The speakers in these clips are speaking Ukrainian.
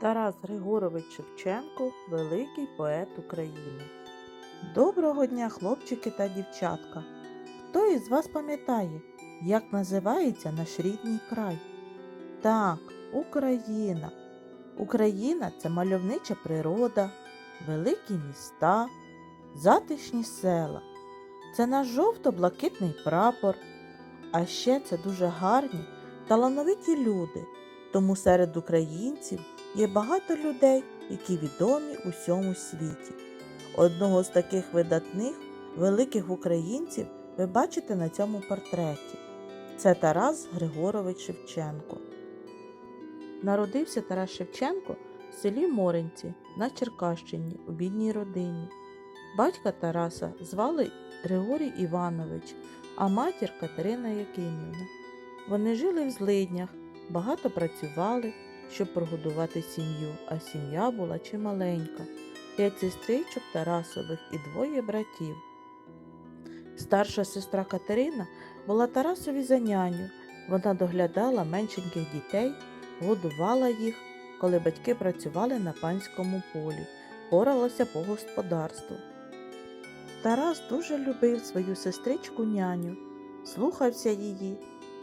Тарас Григорович Шевченко великий поет України. Доброго дня, хлопчики та дівчатка. Хто із вас пам'ятає, як називається наш рідний край? Так, Україна. Україна це мальовнича природа, великі міста, затишні села. Це наш жовто-блакитний прапор. А ще це дуже гарні, талановиті люди. Тому серед українців є багато людей, які відомі у всьому світі. Одного з таких видатних великих українців ви бачите на цьому портреті. Це Тарас Григорович Шевченко. Народився Тарас Шевченко в селі Моринці на Черкащині у бідній родині. Батька Тараса звали Григорій Іванович, а матір Катерина Якимівна. Вони жили в злиднях, багато працювали, щоб прогодувати сім'ю, а сім'я була чималенька. П'ять сестричок Тарасових і двоє братів. Старша сестра Катерина була Тарасові за няню. Вона доглядала меншеньких дітей, годувала їх, коли батьки працювали на панському полі, поралася по господарству. Тарас дуже любив свою сестричку няню, слухався її.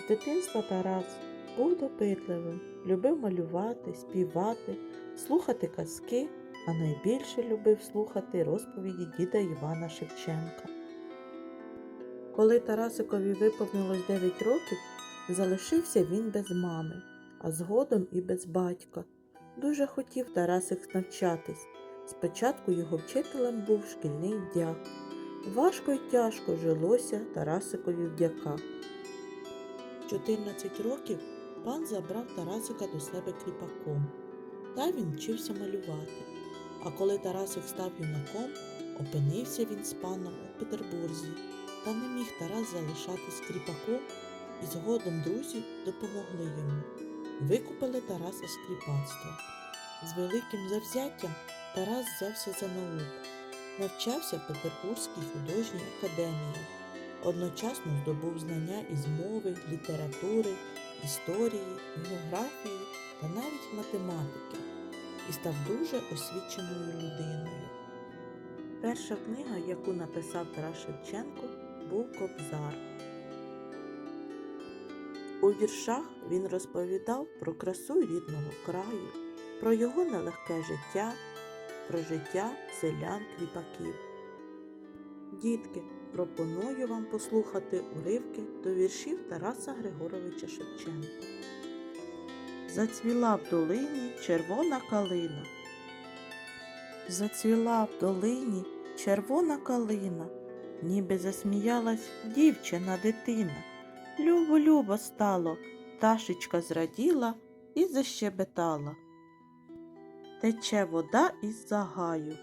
З дитинства Тарас був допитливим, любив малювати, співати, слухати казки, а найбільше любив слухати розповіді діда Івана Шевченка. Коли Тарасикові виповнилось 9 років, залишився він без мами, а згодом і без батька. Дуже хотів Тарасик навчатись. Спочатку його вчителем був шкільний дяк. Важко й тяжко жилося Тарасикові в дяка. 14 років пан забрав Тарасика до себе кріпаком. Та він вчився малювати. А коли Тарасик став юнаком, опинився він з паном у Петербурзі. Та не міг Тарас залишатись кріпаком, і згодом друзі допомогли йому. Викупили Тараса з кріпацтва. З великим завзяттям Тарас взявся за науку, навчався в Петербурзькій художній академії. Одночасно здобув знання із мови, літератури, історії, географії та навіть математики і став дуже освіченою людиною. Перша книга, яку написав Тарас Шевченко, був Кобзар. У віршах він розповідав про красу рідного краю, про його нелегке життя, про життя селян кріпаків. Дітки, пропоную вам послухати уривки до віршів Тараса Григоровича Шевченка. Зацвіла в долині червона калина. Зацвіла в долині червона калина, ніби засміялась дівчина дитина. Любо любо стало, пташечка зраділа і защебетала. Тече вода із загаю,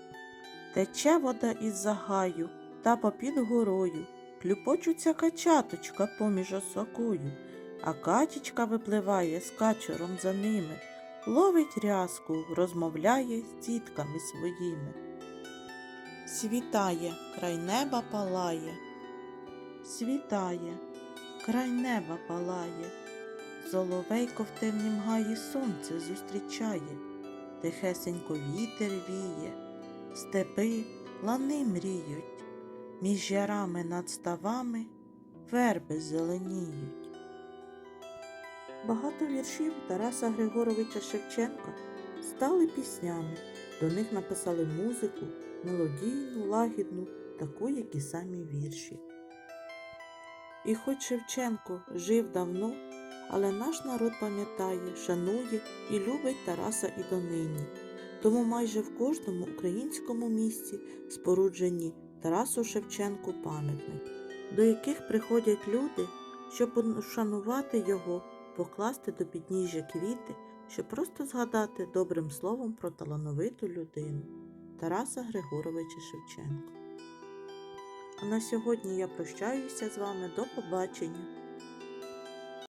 тече вода із загаю, та попід горою, клюпочуться качаточка поміж осокою, а качечка випливає з качуром за ними, ловить рязку, розмовляє з дітками своїми. Світає, край неба палає, світає, край неба палає, Соловейко в темнім гаї сонце зустрічає, тихесенько вітер віє, степи, лани мріють, між ярами над ставами верби зеленіють. Багато віршів Тараса Григоровича Шевченка стали піснями. До них написали музику, мелодійну, лагідну, таку, як і самі вірші. І хоч Шевченко жив давно, але наш народ пам'ятає, шанує і любить Тараса і донині. Тому майже в кожному українському місті споруджені Тарасу Шевченку пам'ятник, до яких приходять люди, щоб ушанувати його, покласти до підніжжя квіти, щоб просто згадати добрим словом про талановиту людину Тараса Григоровича Шевченка. А на сьогодні я прощаюся з вами до побачення.